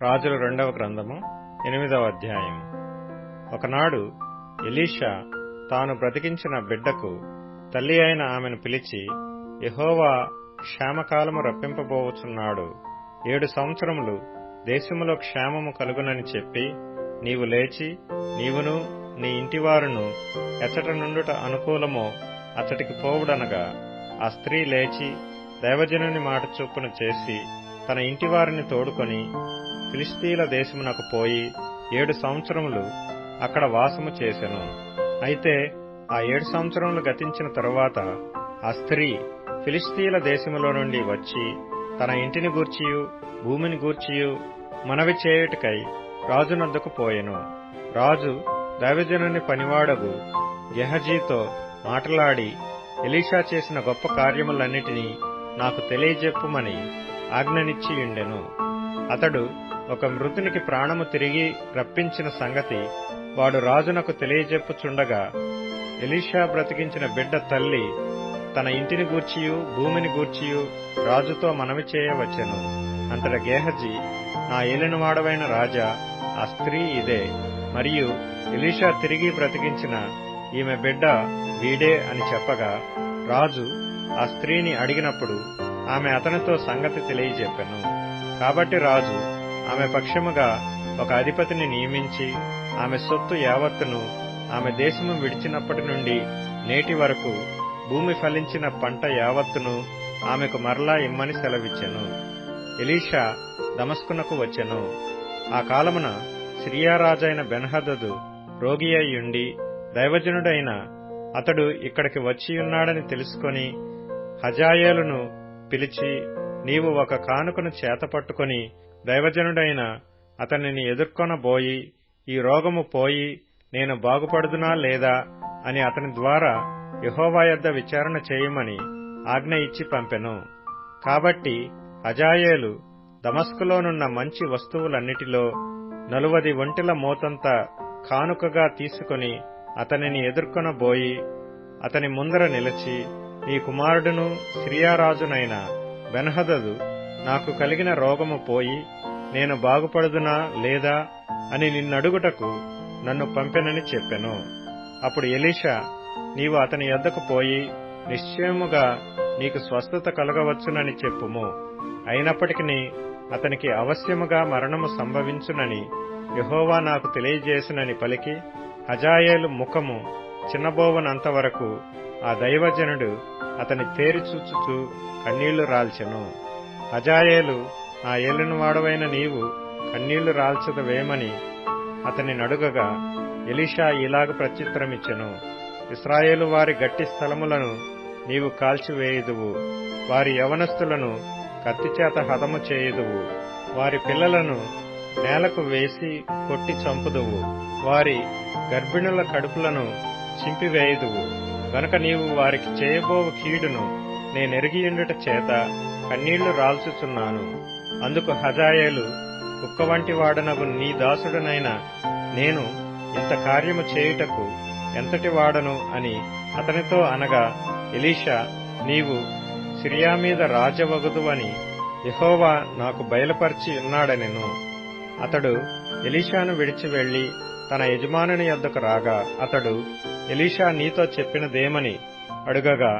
రాజుల రెండవ గ్రంథము ఎనిమిదవ అధ్యాయం ఒకనాడు ఎలీషా తాను బ్రతికించిన బిడ్డకు తల్లి అయిన ఆమెను పిలిచి యహోవా క్షేమకాలము రప్పింపబోవచున్నాడు ఏడు సంవత్సరములు దేశములో క్షేమము కలుగునని చెప్పి నీవు లేచి నీవును నీ ఇంటివారును ఎచ్చట నుండుట అనుకూలమో అచ్చటికి పోవుడనగా ఆ స్త్రీ లేచి దైవజనుని మాట చొప్పున చేసి తన ఇంటివారిని తోడుకొని ఫిలిస్తీల దేశమునకు పోయి ఏడు సంవత్సరములు అక్కడ వాసము చేసెను. అయితే ఆ ఏడు సంవత్సరములు గతించిన తరువాత ఆ స్త్రీ ఫిలిస్తీల దేశములో నుండి వచ్చి తన ఇంటిని గూర్చియు భూమిని గూర్చియు మనవి చేయుటకై రాజునద్దకు పోయెను. రాజు దైవజనుని పనివాడగు గెహజీతో మాటలాడి ఎలీషా చేసిన గొప్ప కార్యములన్నిటినీ నాకు తెలియజెప్పుమని ఆజ్ఞనిచ్చియుండెను అతడు ఒక మృతునికి ప్రాణము తిరిగి రప్పించిన సంగతి వాడు రాజునకు తెలియజెప్పుచుండగా ఎలీషా బ్రతికించిన బిడ్డ తల్లి తన ఇంటిని గూర్చియు భూమిని గూర్చియు రాజుతో మనవి చేయవచ్చెను అంతట గేహజీ నా ఏలినవాడవైన రాజా ఆ స్త్రీ ఇదే. మరియు ఎలీషా తిరిగి బ్రతికించిన ఈమె బిడ్డ వీడే అని చెప్పగా రాజు ఆ స్త్రీని అడిగినప్పుడు ఆమె అతనితో సంగతి తెలియజెప్పెను. కాబట్టి రాజు ఆమె పక్షముగా ఒక అధిపతిని నియమించి ఆమె సొత్తు యావత్తును ఆమె దేశము విడిచినప్పటి నుండి నేటి వరకు భూమి ఫలించిన పంట యావత్తును ఆమెకు మరలా ఇమ్మని సెలవిచ్చెను. ఎలీషా దమస్కునకు వచ్చెను. ఆ కాలమున సిరియారాజైన బెన్హదదు రోగి అయ్యుండి దైవజనుడైన అతడు ఇక్కడికి వచ్చియున్నాడని తెలుసుకొని హజాయేలును పిలిచి నీవు ఒక కానుకను చేతపట్టుకుని దైవజనుడైన అతనిని ఎదుర్కొనబోయి ఈ రోగము పోయి నేను బాగుపడుదునా లేదా అని అతని ద్వారా యహోవా యొద్ద విచారణ చేయమని ఆజ్ఞ ఇచ్చి పంపెను. కాబట్టి అజాయేలు దమస్కులోనున్న మంచి వస్తువులన్నిటిలో నలువది ఒంటిల మోతంత కానుకగా తీసుకొని అతనిని ఎదుర్కొనబోయి అతని ముందర నిలిచి నీ కుమారుడును సిరియారాజునైన బెనహదదు నాకు కలిగిన రోగము పోయి నేను బాగుపడుదునా లేదా అని నిన్నడుగుటకు నన్ను పంపెనని చెప్పెను. అప్పుడు ఎలీషా నీవు అతని యొద్దకు పోయి నిశ్చయముగా నీకు స్వస్థత కలగవచ్చునని చెప్పుము. అయినప్పటికీ అతనికి అవశ్యముగా మరణము సంభవించునని యహోవా నాకు తెలియజేసునని పలికి హజాయేలు ముఖము చిన్నబోవనంతవరకు ఆ దైవజనుడు అతని తేరి చూచుచూ కన్నీళ్ళు రాల్చెను. హజాయేలు ఆ ఏలిన వాడవైన నీవు కన్నీళ్ళు రాల్చదవేమని అతని నడుగగా ఎలీషా ఇలాగ ప్రత్యుత్తరమిచ్చెను. ఇస్రాయేలు వారి గట్టి స్థలములను నీవు కాల్చివేయుదువు. వారి యవనస్తులను కత్తిచేత హతము చేయుదువు. వారి పిల్లలను నేలకు వేసి కొట్టి చంపుదువు. వారి గర్భిణుల కడుపులను చింపివేయుదువు. గనుక నీవు వారికి చేయబోవు కీడును నేనెరిగియుండుట చేత కన్నీళ్ళు రాల్చుచున్నాను. అందుకు హజాయేలు కుక్క వంటి వాడనగు నీ దాసుడనైన నేను ఇంత కార్యము చేయుటకు ఎంతటి వాడను అని అతనితో అనగా ఎలీషా నీవు సిరియా మీద రాజవగుదువని యహోవా నాకు బయలుపరిచి ఉన్నాడనెను. అతడు ఎలీషాను విడిచి వెళ్ళి తన యజమానుని యొద్దకు రాగా అతడు ఎలీషా నీతో చెప్పినదేమని అడుగగా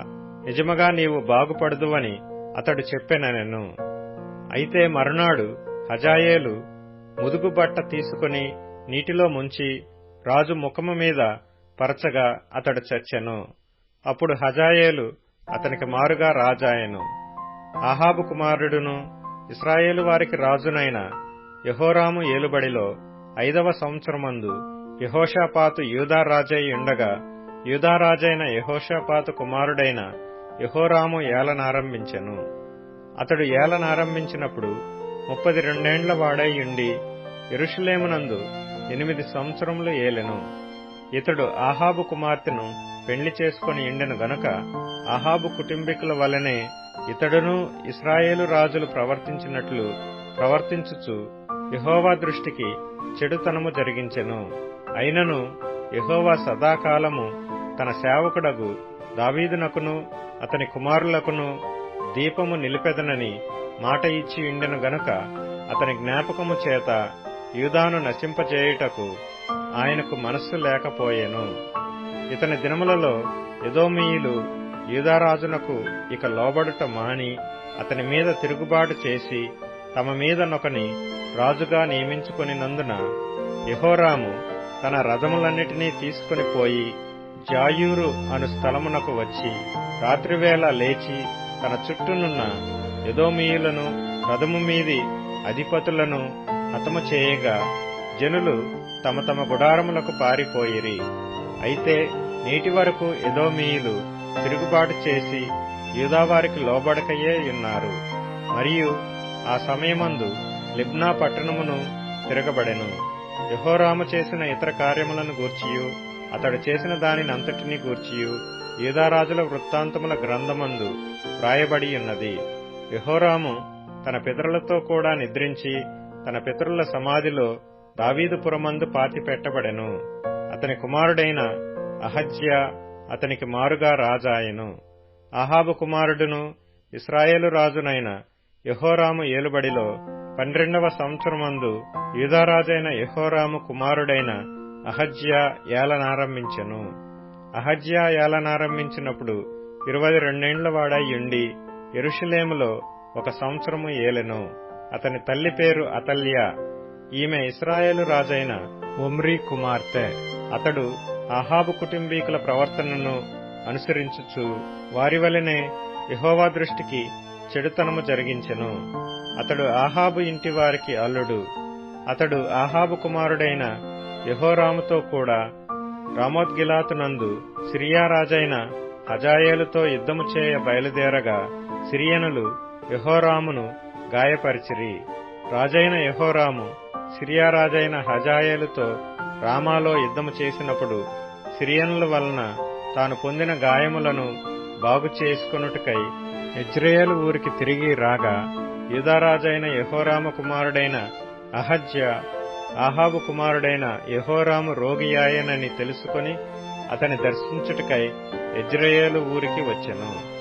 నిజముగా నీవు బాగుపడదువని అతడు చెప్పెననెను అయితే మరునాడు హజాయేలు ముదుగుబట్ట తీసుకుని నీటిలో ముంచి రాజు ముఖము మీద పరచగా అతడు చచ్చెను. అప్పుడు హజాయేలు అతనికి మారుగా రాజాయను. ఆహాబు కుమారుడును ఇస్రాయేలు వారికి రాజునైన యహోరాము ఏలుబడిలో ఐదవ సంవత్సరమందు యహోషాపాతు యూదారాజై ఉండగా యూదారాజైన యహోషాపాతు కుమారుడైన యహోరాము ఏలనారంభించెను. అతడు ఏలనారంభించినప్పుడు ముప్పది రెండేండ్ల వాడై ఉండి ఎరుషులేమునందు ఎనిమిది సంవత్సరములు ఏలెను. ఇతడు ఆహాబు కుమార్తెను పెళ్ళి చేసుకుని ఇండెను గనుక ఆహాబు కుటుంబీకుల వలనే ఇతడును ఇస్రాయేలు రాజులు ప్రవర్తించినట్లు ప్రవర్తించుచు యహోవా దృష్టికి చెడుతనము జరిగించెను. అయినను యహోవా సదాకాలము తన సేవకుడగు దావీదునకును అతని కుమారులకును దీపము నిలిపెదనని మాట ఇచ్చి ఉండెను గనుక అతని జ్ఞాపకము చేత యూదాను నశింపచేయుటకు ఆయనకు మనస్సు లేకపోయెను. ఇతని దినములలో యదోమీయులు యూదారాజునకు ఇక లోబడుట మాని అతని మీద తిరుగుబాటు చేసి తమ మీద నొకని రాజుగా నియమించుకునినందున యహోరాము తన రథములన్నిటినీ తీసుకుని పోయి జాయూరు అను స్థలమునకు వచ్చి రాత్రివేళ లేచి తన చుట్టూనున్న యదోమీయులను రథము మీది అధిపతులను హతము చేయగా జనులు తమ తమ గుడారములకు పారిపోయిరి. అయితే నేటి వరకు ఎదోమీయులు తిరుగుబాటు చేసి యూదావారికి లోబడకయే ఉన్నారు. మరియు ఆ సమయమందు లిబ్నా పట్టణమును తిరగబడెను. యహోరాము చేసిన ఇతర కార్యములను గూర్చియు అతడు చేసిన దానిని గూర్చియు. యూదారాజుల వృత్తాంతముల గ్రంథమందు వ్రాయబడి ఉన్నది. యహోరాము తన పితరులతో కూడా నిద్రించి తన పితరుల సమాధిలో దావీదుపురమందు పాతి పెట్టబడెను అతని కుమారుడైన అహజ్య అతనికి మారుగా రాజాయెను. అహాబు కుమారుడును ఇస్రాయేలు రాజునైన యహోరాము ఏలుబడిలో పన్నెండవ సంవత్సరమందు యూదారాజైన యహోరాము కుమారుడైన అహజ్య ఏలనారంభించెను. అహజ్య ఏలనారంభించినప్పుడు ఇరవై రెండేండ్ల వాడై ఉండి ఎరుషులేములో ఒక సంవత్సరము ఏలెను. అతని తల్లి పేరు అతల్య. ఈమె ఇస్రాయేలు రాజైన ఒమ్రీ కుమార్తె. అతడు అహాబు కుటుంబీకుల ప్రవర్తనను అనుసరించుచు వారి వలనే యహోవా దృష్టికి చెడుతనము జరిగించెను. అతడు ఆహాబు ఇంటి వారికి అల్లుడు. అతడు ఆహాబు కుమారుడైన యహోరాముతో కూడా రామోద్గిలాతునందు సిరియారాజైన అజాయేలుతో హజాయేలుతో యుద్ధము చేయ బయలుదేరగా సిరియనులు యహోరామును గాయపరిచిరి. రాజైన యహోరాము సిరియారాజైన హజాయేలుతో రామాలో యుద్ధము చేసినప్పుడు సిరియనుల వలన తాను పొందిన గాయములను బాగు చేసుకొనుటకై ఇజ్రాయేలు ఊరికి తిరిగి రాగా యూదారాజైన యహోరామ కుమారుడైన అహజ్య ఆహాబు కుమారుడైన యహోరాము రోగియాయనని తెలుసుకుని అతని దర్శించుటకై ఎజ్రయేలు ఊరికి వచ్చెను.